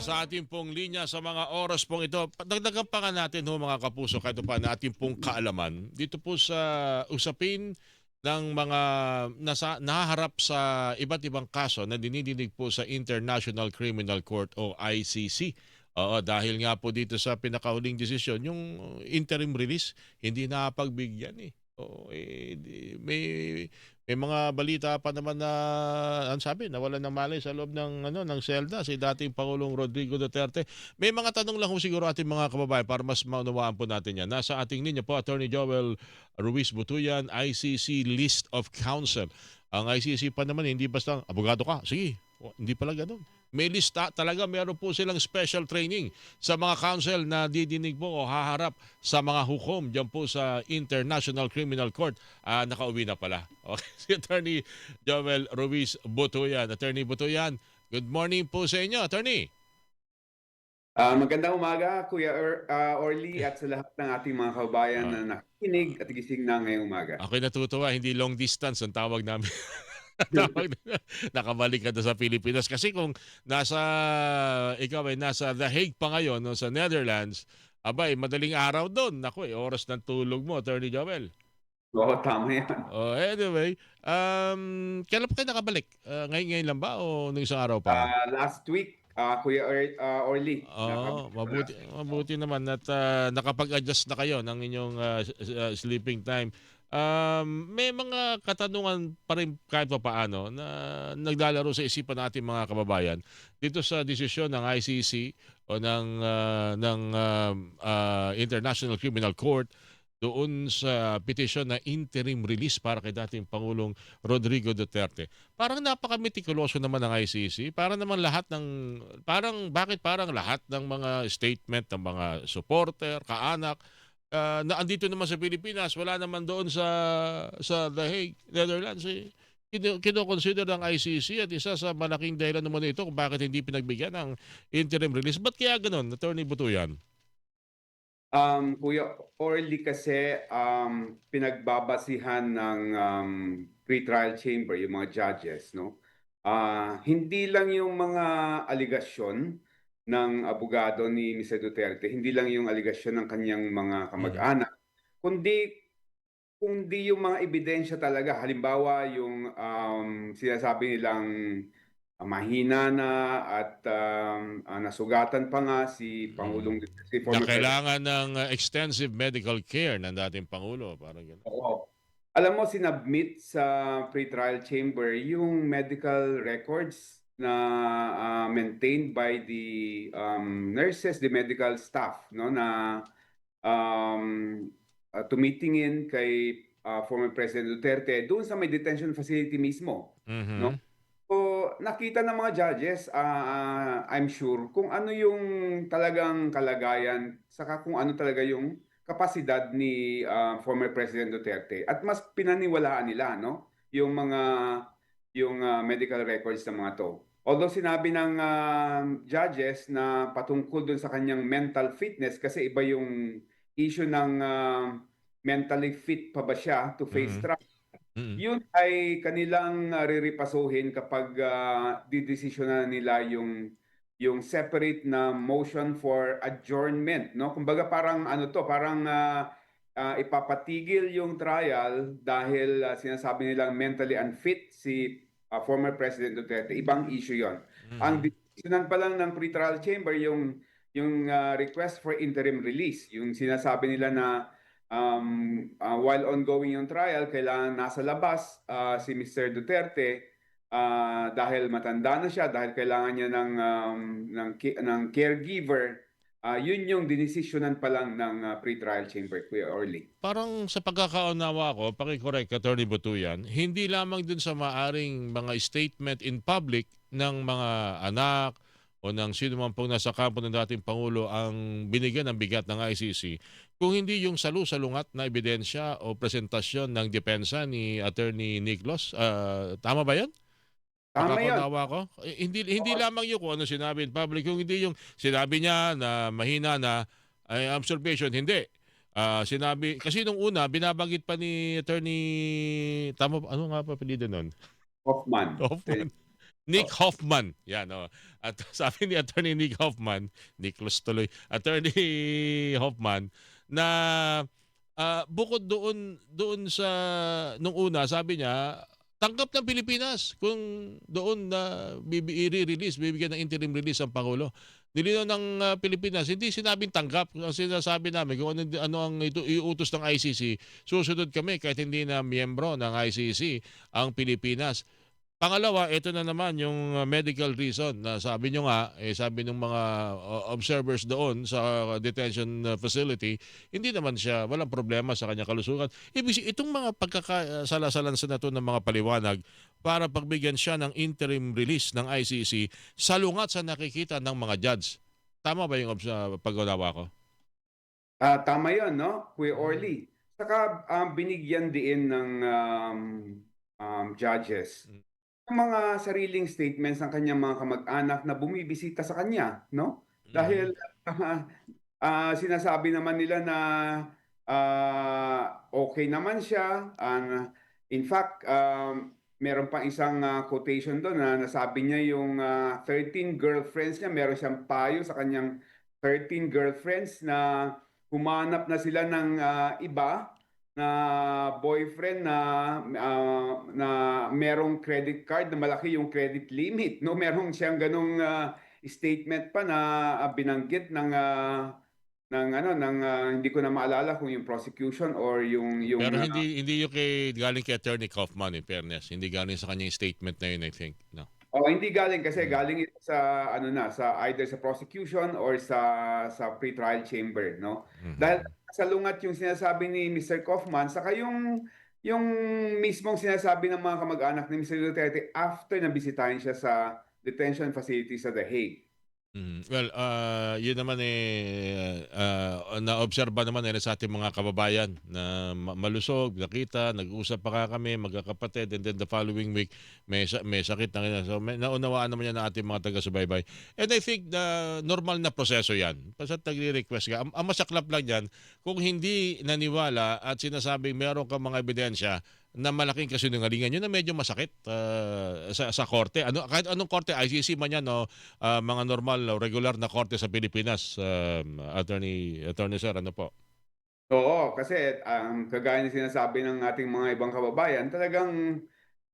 sa ating pong linya sa mga oras pong ito. Dagdagan pa nga natin ho mga kapuso kahit pa na ating pong kaalaman dito po sa usapin ng mga nasa, nahaharap sa iba't ibang kaso na dinidinig po sa International Criminal Court o ICC. Oo, dahil nga po dito sa pinakahuling desisyon, yung interim release, hindi napagbigyan eh. Oo, eh, may may mga balita pa naman na ang sabi nawalan ng malay sa loob ng ano ng selda si dating Pangulong Rodrigo Duterte. May mga tanong lang ho siguro ating mga kababayan para mas maunawaan po natin yan. Nasa ating linya po Attorney Joel Ruiz Butuyan, ICC List of Counsel. Ang ICC pa naman hindi basta abogado ka. Sige, hindi pala ganun. May lista talaga, meron po silang special training sa mga counsel na didinig po o haharap sa mga hukom dyan po sa International Criminal Court. Ah, nakauwi na pala. Okay. Si Attorney Joel Ruiz Butuyan. Attorney Butuyan, good morning po sa inyo, Attorney. Ah, magandang umaga, Kuya Or, ah, Orly, at sa lahat ng ating mga kababayan Ah. na nakikinig at gising na ngayong umaga. Ako'y natutuwa, hindi long distance ang tawag namin. nakabalik ka na sa Pilipinas. Kasi kung nasa, ikaw ay nasa The Hague pa ngayon, no, sa Netherlands, abay, madaling araw doon. Naku, eh, oras ng tulog mo, Attorney Joel. Oo, tama yan. Oh, anyway, um, kailan pa kayo nakabalik? Uh, ngayon-ngayon lang ba o nung isang araw pa? Ah, last week, ah, Kuya Or, ah, Orly. Oo, mabuti, mabuti naman at ah, nakapag-adjust na kayo ng inyong s- ah, sleeping time. Um, may mga katanungan pa rin kahit pa paano na naglalaro sa isipan natin mga kababayan dito sa desisyon ng ICC o ng ah, ng um, ah, International Criminal Court doon sa petisyon na interim release para kay dating Pangulong Rodrigo Duterte. Parang napaka-metikuloso naman ng ICC. Para naman lahat ng parang bakit parang lahat ng mga statement ng mga supporter, kaanak ah, na andito naman sa Pilipinas, wala naman doon sa sa The Hague, Netherlands. Eh. Kino- Kino-consider ng ICC at isa sa malaking dahilan naman ito kung bakit hindi pinagbigyan ng interim release. Ba't kaya ganun, Attorney Butuyan? Um, Kuya Orly kasi um, pinagbabasihan ng um, pre-trial chamber, yung mga judges, no? Ah, hindi lang yung mga aligasyon ng abogado ni Mr. Duterte, hindi lang yung aligasyon ng kanyang mga kamag-anak, kundi kundi yung mga ebidensya talaga. Halimbawa, yung um, sinasabi nilang ah, mahina na at um, ah, nasugatan pa nga si Pangulong si Na former President kailangan ng uh, extensive medical care ng dating Pangulo. Parang ganun. Oo. Alam mo, sinubmit sa pre-trial chamber yung medical records na ah, maintained by the um, nurses, the medical staff, no, na um, ah, tumitingin kay ah, former President Duterte doon sa may detention facility mismo. Mhm. No? So, nakita ng mga judges, ah, I'm sure, kung ano yung talagang kalagayan, saka kung ano talaga yung kapasidad ni ah, former President Duterte. At mas pinaniwalaan nila, no? Yung mga yung ah, medical records ng mga to. Although sinabi ng ah, judges na patungkol dun sa kanyang mental fitness kasi iba yung issue ng ah, mentally fit pa ba siya to face Mhm. trial. Mhm. Yun ay kanilang uh, riripasuhin kapag uh, didesisyonan nila yung yung separate na motion for adjournment, no? Kumbaga parang ano to, parang uh, uh, ipapatigil yung trial dahil uh, sinasabi nilang mentally unfit si uh, former President Duterte. Ibang issue 'yon. Mhm. Ang desisyonan pa lang ng pre-trial chamber yung yung uh, request for interim release, yung sinasabi nila na um, uh, while ongoing yung trial, kailangan nasa labas uh, si Mr. Duterte uh, dahil matanda na siya, dahil kailangan niya ng um, ng, ng caregiver. Uh, yun yung dinesisyonan pa lang ng uh, pre-trial chamber, Kuya Orly. Parang sa pagkakaunawa ko, pakicorrect Attorney Butuyan, hindi lamang dun sa maaring mga statement in public ng mga anak o ng sino man pong nasa kampo ng dating Pangulo ang binigyan ng bigat ng ICC, kung hindi yung salu-salungat na ebidensya o presentasyon ng depensa ni Attorney Niklos. Ah, tama ba yan? Tama yun. Ko? Eh, hindi hindi lamang yung kung ano sinabi in public, kung hindi yung sinabi niya na mahina na ay observation, hindi. Ah, sinabi kasi nung una binabanggit pa ni attorney tama ba- ano nga pa apelyido nun? Hoffman. Hoffman. Nick Hoffman. Yan, oh. At sabi ni Attorney Nick Hoffman, Nicholas tuloy, Attorney Hoffman, na ah, bukod doon doon sa nung una, sabi niya, tanggap ng Pilipinas kung doon na i-release, bibigyan ng interim release ang Pangulo. Nilinaw ng ah, Pilipinas, hindi sinabing tanggap. Ang sinasabi namin, kung ano, ano ang ito, iutos ng ICC, susunod kami kahit hindi na miyembro ng ICC ang Pilipinas. Pangalawa, ito na naman yung uh, medical reason na sabi nyo nga, eh, sabi ng mga uh, observers doon sa detention uh, facility, hindi naman siya, walang problema sa kanyang kalusugan. Ibig sabihin, itong mga pagkakasalasalansa na to ng mga paliwanag para pagbigyan siya ng interim release ng ICC, salungat sa nakikita ng mga judge. Tama ba yung uh, pag-unawa ko? Ah, tama 'yon, no? Kuya Orly. Saka um, binigyan din ng um, um, judges Mm. Mga sariling statements ng kanyang mga kamag-anak na bumibisita sa kanya, no? Dahil ah, sinasabi naman nila na ah, okay naman siya. And in fact, um, meron pang isang ah, quotation doon na nasabi niya yung ah, 13 girlfriends niya, meron siyang payo sa kanyang 13 girlfriends na humanap na sila ng ah, iba na boyfriend na ah, na merong credit card na malaki yung credit limit no merong siyang ganong ah, statement pa na ah, binanggit ng ah, ng ano ng ah, hindi ko na maalala kung yung prosecution or yung yung Pero hindi hindi yung kay, galing kay Attorney Kaufman in fairness. Hindi galing sa kanyang statement na yun, I think. No. Oh, hindi galing kasi Mm. galing ito sa ano na sa either sa prosecution or sa sa pre-trial chamber, no? Mhm. Dahil salungat yung sinasabi ni Mr. Kaufman saka yung yung mismong sinasabi ng mga kamag-anak ni Mr. Duterte after na bisitahin siya sa detention facility sa The Hague. Mhm. Well, uh, yun naman eh, uh, na-obserba naman eh sa ating mga kababayan na ma- malusog, nakita, nag-usap pa kami, magkakapatid, and then the following week, may, may sakit na kanya. So, may, naunawaan naman yan ng ating mga taga-subaybay. And I think the normal na proseso yan. Basta nagre-request ka. Ang, ang masaklap lang yan, kung hindi naniwala at sinasabing meron kang mga ebidensya na malaking kasinungalingan, yun na medyo masakit uh, sa, sa korte. Ano, kahit anong korte, ICC man yan, no, ah, mga normal o regular na korte sa Pilipinas, um, attorney, attorney sir, ano po? Oo, kasi ang kagaya ng sinasabi ng ating mga ibang kababayan, talagang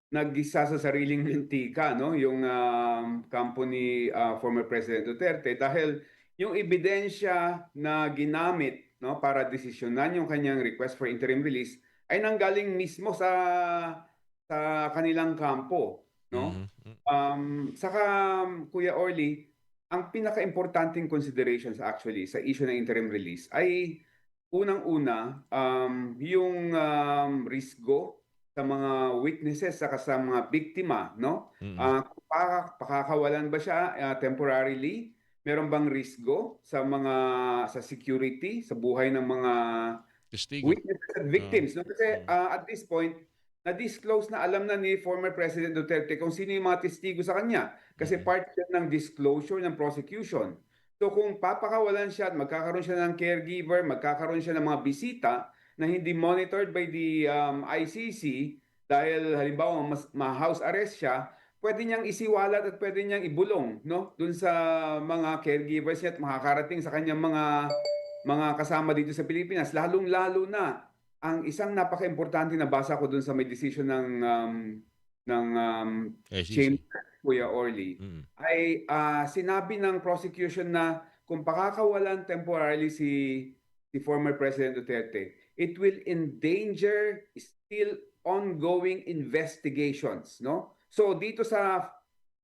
nag-isa sa sariling mintika, no? Yung um, kampo ni ah, former President Duterte dahil yung ebidensya na ginamit, no, para desisyonan yung kanyang request for interim release ay nanggaling mismo sa sa kanilang kampo, no? Mhm. Um, saka Kuya Orly, ang pinaka-importanting considerations actually sa issue ng interim release ay unang-una um, yung um, risgo sa mga witnesses saka sa mga biktima, no? Mhm. Ah, pa- pakakawalan ba siya ah, temporarily? Meron bang risgo sa mga sa security, sa buhay ng mga Testigo. witnesses at victims. no? Kasi Mm. ah, at this point, na-disclose na alam na ni former President Duterte kung sino yung mga testigo sa kanya. Kasi Mhm. part yan ng disclosure ng prosecution. So kung papakawalan siya at magkakaroon siya ng caregiver, magkakaroon siya ng mga bisita na hindi monitored by the um, ICC dahil halimbawa mas, ma-house arrest siya, pwede niyang isiwalat at pwede niyang ibulong no dun sa mga caregivers niya at makakarating sa kanyang mga mga kasama dito sa Pilipinas, lalong-lalo na ang isang napaka-importante na basa ko dun sa may decision ng um, ng um, ICC. chamber, Kuya Orly, Mhm. ay ah, sinabi ng prosecution na kung pakakawalan temporarily si si former President Duterte, it will endanger still ongoing investigations, no? So dito sa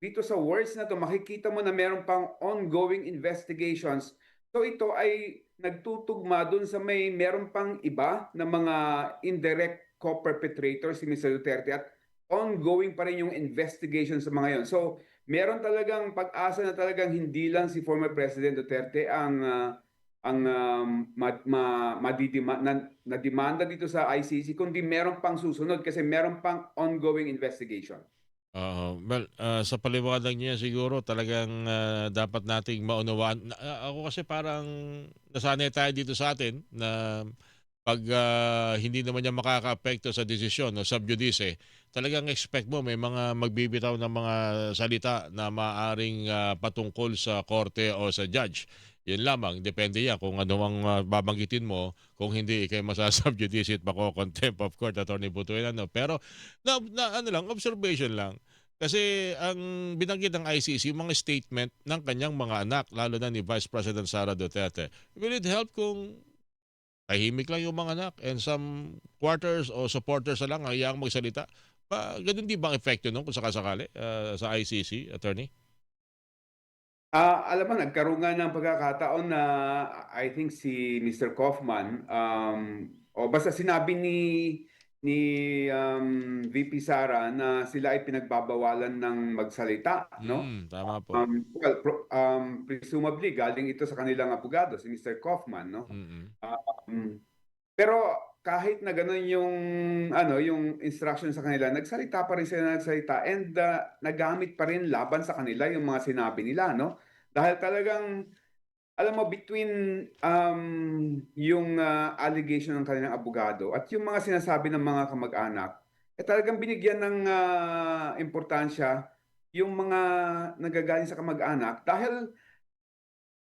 dito sa words na to makikita mo na meron pang ongoing investigations. So ito ay nagtutugma dun sa may meron pang iba na mga indirect co-perpetrators si Mr. Duterte at ongoing pa rin yung investigation sa mga yon. So meron talagang pag-asa na talagang hindi lang si former President Duterte ang ah, ang um, ma, ma, madidima, na, na demanda dito sa ICC kundi meron pang susunod kasi meron pang ongoing investigation. Oo. well, ah, sa paliwanag niya siguro talagang ah, dapat nating maunawaan. Na- ah, ako kasi parang nasanay tayo dito sa atin na pag ah, hindi naman niya makakaapekto sa desisyon o subjudice, talagang expect mo may mga magbibitaw ng mga salita na maaring ah, patungkol sa korte o sa judge. Yun lamang, depende yan kung ano ang ah, babanggitin mo. Kung hindi, ikay masasubjudice at mako contempt of court, Attorney Butuin. Ano. Pero, na, na, ano lang, observation lang. Kasi ang binanggit ng ICC, yung mga statement ng kanyang mga anak, lalo na ni Vice President Sara Duterte, will it help kung tahimik lang yung mga anak and some quarters o supporters na lang ang iyang magsalita? Pa, ganun di bang epekto nun kung sakasakali ah, sa ICC, attorney? Ah, alam mo, nagkaroon nga ng pagkakataon na I think si Mr. Kaufman, um, o basta sinabi ni ni um, VP Sara na sila ay pinagbabawalan ng magsalita, no? Mm, tama po. Um, well, pro- um, presumably galing ito sa kanilang abogado, si Mr. Kaufman, no? Mm-mm. Um, pero kahit na gano'n yung ano yung instruction sa kanila, nagsalita pa rin sila nagsalita and uh, nagamit pa rin laban sa kanila yung mga sinabi nila, no? Dahil talagang alam mo between um, yung uh, allegation ng kanilang abogado at yung mga sinasabi ng mga kamag-anak, eh talagang binigyan ng uh, importansya yung mga nagagaling sa kamag-anak dahil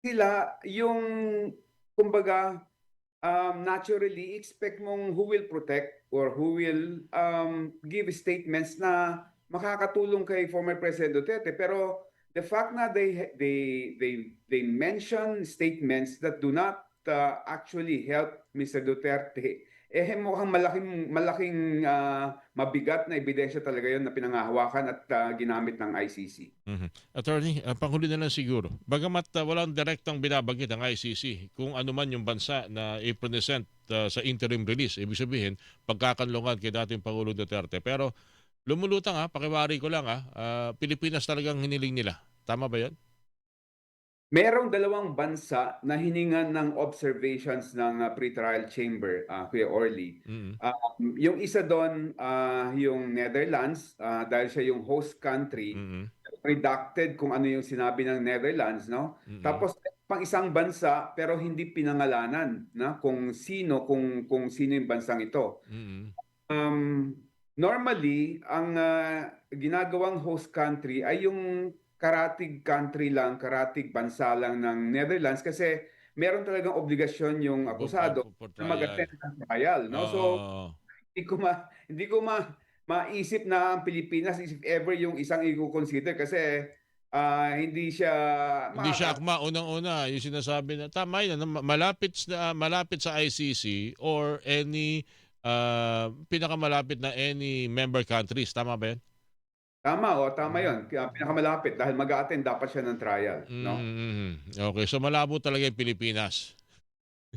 sila yung kumbaga um, naturally expect mong who will protect or who will um, give statements na makakatulong kay former President Duterte pero the fact na they they they they mention statements that do not uh, actually help Mr. Duterte eh mukhang malaking malaking ah, mabigat na ebidensya talaga yon na pinangahawakan at ah, ginamit ng ICC. Mhm. Attorney, uh, panghuli na lang siguro. Bagamat uh, walang direktang binabanggit ang ICC, kung ano man yung bansa na i-present uh, sa interim release, ibig sabihin, pagkakanlungan kay dating Pangulong Duterte. Pero lumulutang ha, pakiwari ko lang ha, uh, Pilipinas talagang hiniling nila. Tama ba yan? Merong dalawang bansa na hiningan ng observations ng ah, pretrial chamber, ah, Kuya Orly. Mhm. Um, yung isa doon, ah, yung Netherlands, ah, dahil siya yung host country, Mhm. redacted kung ano yung sinabi ng Netherlands, no? Mhm. Tapos pang isang bansa pero hindi pinangalanan na kung sino kung kung sino yung bansang ito. Mhm. Um, normally, ang ah, ginagawang host country ay yung karatig country lang, karatig bansa lang ng Netherlands kasi meron talagang obligasyon yung akusado For- for na mag-attend ng trial, no? So, Oo. hindi ko ma hindi ko ma maisip na ang Pilipinas if ever yung isang i-consider kasi ah, hindi siya Hindi siya akma unang-una yung sinasabi na tama yun malapit sa malapit sa ICC or any uh, pinakamalapit na any member countries tama ba 'yan? Tama o tama 'yon. Kaya pinakamalapit dahil mag-a-attend dapat siya ng trial, no? Mhm. Okay, so malabo talaga yung Pilipinas.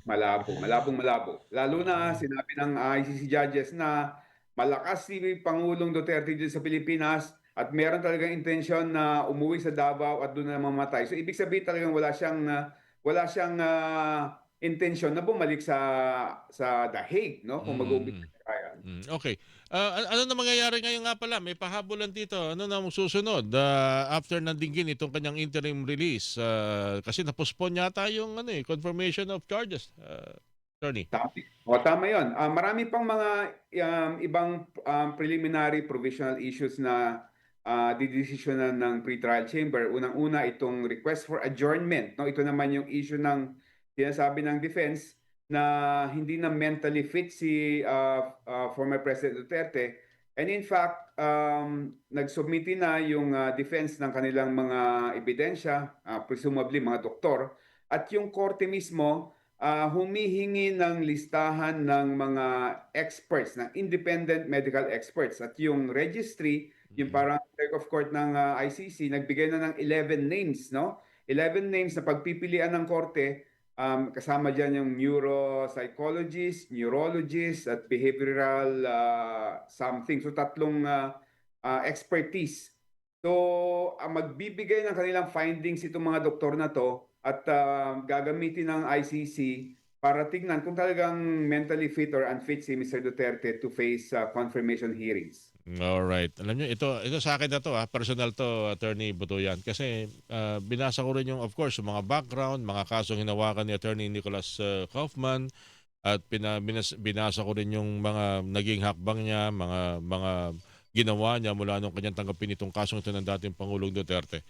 Malabo, malabong malabo. Lalo na sinabi ng ICC judges na malakas si Pangulong Duterte dito sa Pilipinas at meron talagang intensyon na umuwi sa Davao at doon na mamatay. So ibig sabihin talagang wala siyang ah, wala siyang ah, intensyon na bumalik sa sa The Hague, no? Kung mag-uumpisa Mm. sa trial. Mm, Okay. An- ano na mangyayari ngayon nga pala? May pahabulan dito. Ano na susunod Ah, after nandinggin itong kanyang interim release? Ah, kasi na-postpone yata yung ano eh, confirmation of charges. Uh, attorney. O, tama yun. Ah, marami pang mga um, ibang um, preliminary provisional issues na uh, didesisyonan ng pretrial chamber. Unang-una, itong request for adjournment. No? Ito naman yung issue ng sinasabi ng defense na hindi na mentally fit si uh, uh, former President Duterte. And in fact, um, nagsubmiti na yung uh, defense ng kanilang mga ebidensya, uh, presumably mga doktor, at yung korte mismo ah, humihingi ng listahan ng mga experts, ng independent medical experts. At yung registry, yung parang clerk of court ng ah, ICC, nagbigay na ng 11 names, no? 11 names na pagpipilian ng korte, um, kasama dyan yung neuropsychologist, neurologist, at behavioral ah, something. So tatlong ah, ah, expertise. So, ang magbibigay ng kanilang findings itong mga doktor na to at ah, gagamitin ng ICC para tignan kung talagang mentally fit or unfit si Mr. Duterte to face ah, confirmation hearings. All right. Alam niyo ito ito sa akin na to ha, personal to Attorney Butuyan kasi ah, binasa ko rin yung of course yung mga background, mga kasong hinawakan ni Attorney Nicholas ah, Kaufman at pina, binas- binasa ko rin yung mga naging hakbang niya, mga mga ginawa niya mula nung kanyang tanggapin itong kasong ito ng dating Pangulong Duterte.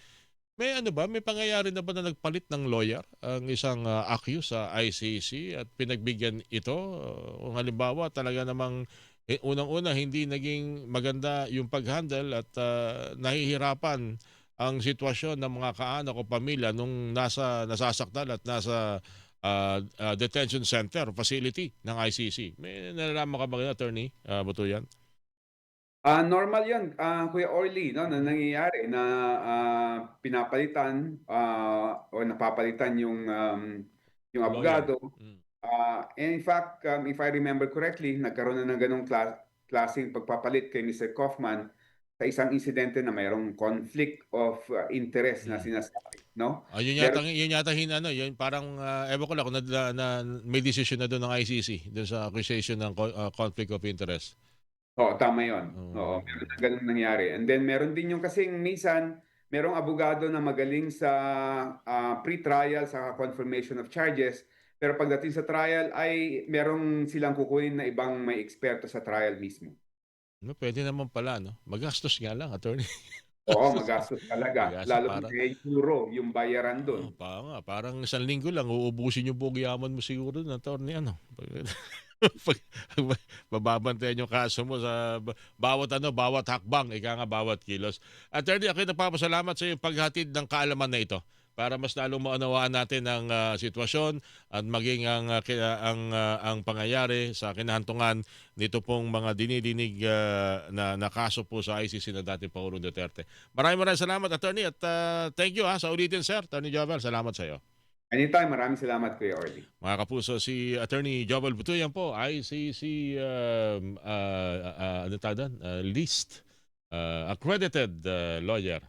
May ano ba, may pangyayari na ba na nagpalit ng lawyer ang isang uh, accused sa ICC at pinagbigyan ito? Uh, kung halimbawa talaga namang eh, unang-una hindi naging maganda yung pag-handle at uh, nahihirapan ang sitwasyon ng mga kaanak o pamilya nung nasa nasasaktan at nasa uh, uh, detention center facility ng ICC. May nalalaman ka ba kayo, attorney uh, Butuyan? Ah, normal 'yun, ah, Kuya Orly 'no, na nangyayari na, ah, pinapalitan, ah, o napapalitan yung, um, yung abogado. Mm. Ah, and in fact, um, if I remember correctly, nagkaroon na ng gano'ng kla klaseng pagpapalit kay Mr. Kaufman sa isang insidente na mayroong conflict of ah, interest na Mm. sinasabi, 'no? Ah, yun yata yun yata hin ano, yun parang uh, ewan ko lang kung na, na, may decision na doon ng ICC doon sa accusation ng uh, conflict of interest. Oo, tama 'yon. Oo. Oo, meron na gano'ng nangyari. And then meron din yung kasing minsan merong abogado na magaling sa ah, pre-trial sa confirmation of charges, pero pagdating sa trial ay merong silang kukunin na ibang may eksperto sa trial mismo. No, pwede naman pala no. Magastos nga lang, attorney. Oo, magastos talaga. Magastos, Lalo parang- na kay euro yung bayaran Oh, doon. pa nga, parang isang linggo lang uubusin yung buong yaman mo siguro ng attorney ano. Pag, mababantayan yung kaso mo sa ba- bawat ano, bawat hakbang, ika nga bawat kilos. Attorney, ako nagpapasalamat sa iyo paghatid ng kaalaman na ito para mas lalong maunawaan natin ang ah, sitwasyon at maging ang ah, ang ah, ang pangyayari sa kinahantungan nito pong mga dinidinig ah, na, na kaso po sa ICC na dating Pangulong Duterte. Maraming maraming salamat attorney at ah, thank you ha sa ulitin sir. Attorney Jovel, salamat sa iyo. Anytime, maraming salamat Kuya Orly. Mga kapuso, si Attorney Jovel Butuyan po, ICC um, uh, uh, ano? Uh, list, uh, accredited uh, lawyer